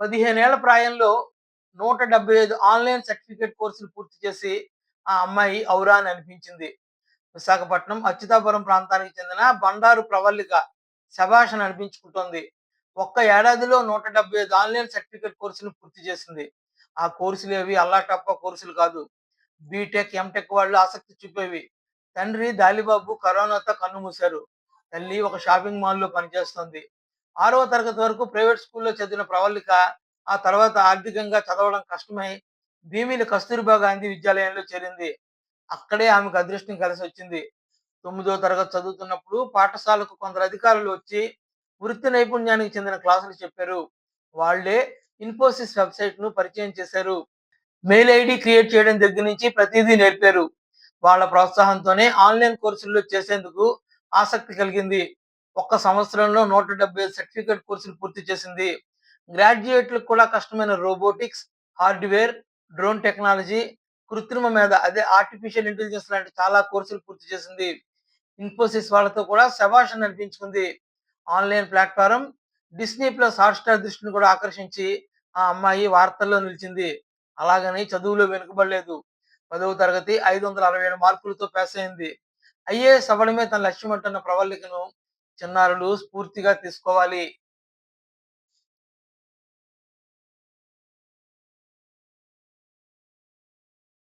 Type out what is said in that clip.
పదిహేనేళ్ళ ప్రాయంలో నూట డెబ్బై ఐదు ఆన్లైన్ సర్టిఫికేట్ కోర్సులు పూర్తి చేసి ఆ అమ్మాయి ఔరా అని అనిపించింది. విశాఖపట్నం అచ్యుతాపురం ప్రాంతానికి చెందిన బండారు ప్రవల్లిక శభాష్ అని అనిపించుకుంటోంది. ఒక్క ఏడాదిలో నూట డెబ్బై ఐదు ఆన్లైన్ సర్టిఫికేట్ కోర్సులు పూర్తి చేసింది. ఆ కోర్సులు ఏవి? అల్లాటప్ప కోర్సులు కాదు. బీటెక్ ఎంటెక్ వాళ్ళు ఆసక్తి చూపేవి. తండ్రి దాలిబాబు కరోనాతో కన్నుమూశారు తల్లి ఒక షాపింగ్ మాల్లో పనిచేస్తుంది. ఆరవ తరగతి వరకు ప్రైవేట్ స్కూల్లో చదివిన ప్రవళిక ఆ తర్వాత ఆర్థికంగా చదవడం కష్టమై భీమిలి కస్తూరిబా గాంధీ విద్యాలయంలో చేరింది. అక్కడే ఆమెకు అదృష్టం కలిసి వచ్చింది. తొమ్మిదో తరగతి చదువుతున్నప్పుడు పాఠశాలకు కొందరు అధికారులు వచ్చి వృత్తి నైపుణ్యానికి చెందిన క్లాసులు చెప్పారు. వాళ్ళే ఇన్ఫోసిస్ వెబ్సైట్ను పరిచయం చేశారు. మెయిల్ ఐడి క్రియేట్ చేయడం దగ్గర నుంచి ప్రతిదీ నేర్పారు. వాళ్ళ ప్రోత్సాహంతోనే ఆన్లైన్ కోర్సుల్లో చేసేందుకు ఆసక్తి కలిగింది. ఒక్క సంవత్సరంలో నూట డెబ్బై సర్టిఫికేట్ కోర్సులు పూర్తి చేసింది. గ్రాడ్యుయేట్లకు కూడా కష్టమైన రోబోటిక్స్ హార్డ్వేర్ డ్రోన్ టెక్నాలజీ కృత్రిమ మీద అదే ఆర్టిఫిషియల్ ఇంటెలిజెన్స్ లాంటి చాలా కోర్సులు పూర్తి చేసింది. ఇన్ఫోసిస్ వాళ్ళతో కూడా శభాష్ అనిపించుకుంది online platform Disney plus Hotstar దృష్టిని కూడా ఆకర్షించి ఆ అమ్మాయి వార్తల్లో నిలిచింది. అలాగని చదువులో వెనుకబడలేదు. పదవ తరగతి ఐదు వందల అరవై ఏడు మార్కులతో పాస్ అయింది ఐఏఎస్ అవ్వడమే తన లక్ష్యం అంటున్న ప్రవల్లికను చిన్నారులు స్ఫూర్తిగా తీసుకోవాలి.